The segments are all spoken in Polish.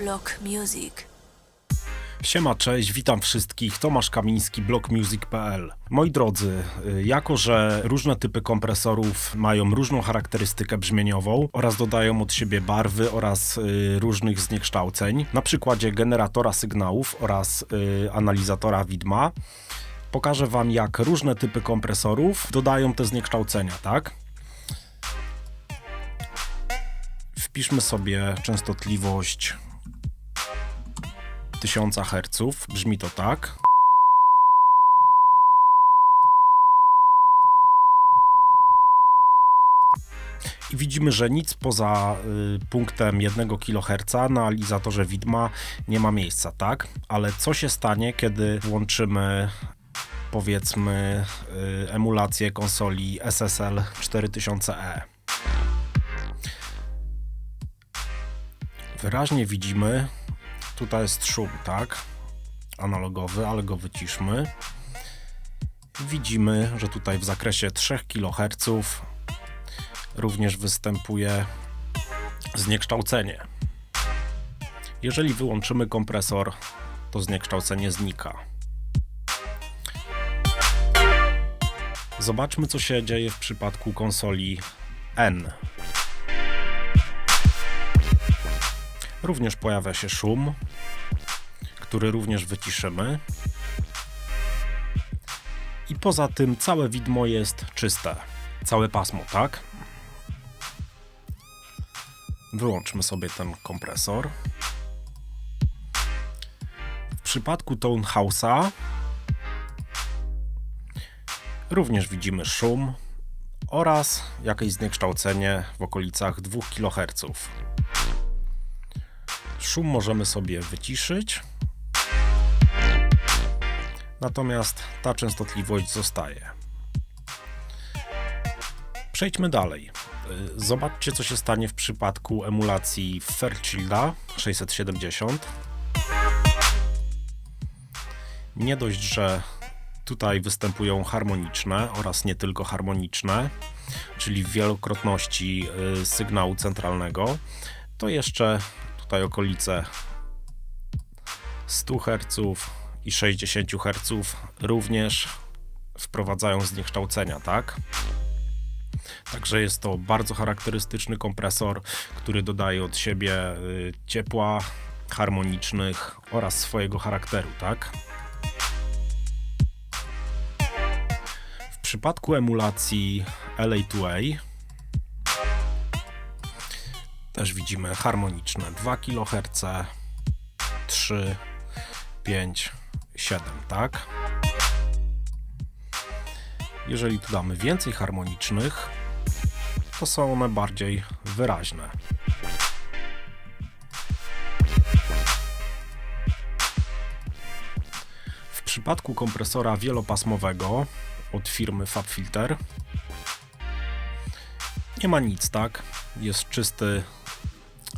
Block Music. Siema, cześć, witam wszystkich. Tomasz Kamiński, blockmusic.pl. Moi drodzy, y, jako że różne typy kompresorów mają różną charakterystykę brzmieniową oraz dodają od siebie barwy oraz y, różnych zniekształceń, na przykładzie generatora sygnałów oraz y, analizatora widma, pokażę Wam, jak różne typy kompresorów dodają te zniekształcenia, tak? Wpiszmy sobie częstotliwość 1000 Hz. Brzmi to tak. I widzimy, że nic poza y, punktem 1 kHz na analizatorze widma nie ma miejsca, tak? Ale co się stanie, kiedy włączymy powiedzmy y, emulację konsoli SSL 4000E? Wyraźnie widzimy, tutaj jest szum, tak? Analogowy, ale go wyciszmy. Widzimy, że tutaj w zakresie 3 kHz również występuje zniekształcenie. Jeżeli wyłączymy kompresor, to zniekształcenie znika. Zobaczmy, co się dzieje w przypadku konsoli N. Również pojawia się szum, który również wyciszymy. I poza tym całe widmo jest czyste. Całe pasmo, tak? Wyłączmy sobie ten kompresor. W przypadku Tone House'a również widzimy szum oraz jakieś zniekształcenie w okolicach 2 kHz. Szum możemy sobie wyciszyć. Natomiast ta częstotliwość zostaje. Przejdźmy dalej. Y, Zobaczcie, co się stanie w przypadku emulacji Fairchiilda 670. Nie dość, że tutaj występują harmoniczne oraz nie tylko harmoniczne, czyli wielokrotności y, sygnału centralnego, to jeszcze tutaj okolice 100 Hz i 60 Hz również wprowadzają zniekształcenia, tak? Także jest to bardzo charakterystyczny kompresor, który dodaje od siebie y, ciepła, harmonicznych oraz swojego charakteru, tak? W przypadku emulacji LA2A też widzimy harmoniczne 2 kHz, 3, 5, 7, tak? Jeżeli tu damy więcej harmonicznych, to są one bardziej wyraźne. W przypadku kompresora wielopasmowego od firmy FabFilter nie ma nic, tak? Jest czysty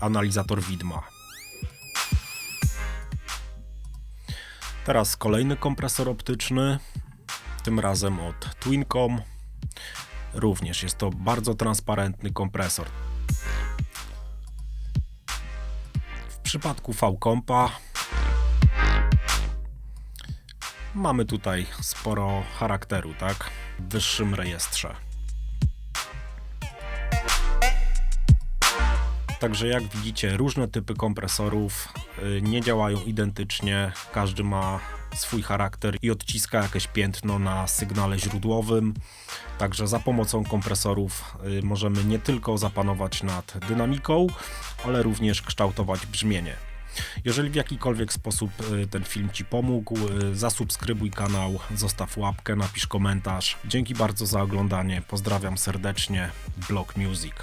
analizator widma. Teraz kolejny kompresor optyczny, tym razem od Twincom. Również jest to bardzo transparentny kompresor. W przypadku V-Compa mamy tutaj sporo charakteru, tak? W wyższym rejestrze. Także jak widzicie, różne typy kompresorów y, nie działają identycznie, każdy ma swój charakter i odciska jakieś piętno na sygnale źródłowym. Także za pomocą kompresorów y, możemy nie tylko zapanować nad dynamiką, ale również kształtować brzmienie. Jeżeli w jakikolwiek sposób y, ten film Ci pomógł, zasubskrybuj kanał, zostaw łapkę, napisz komentarz. Dzięki bardzo za oglądanie. Pozdrawiam serdecznie. Block Music.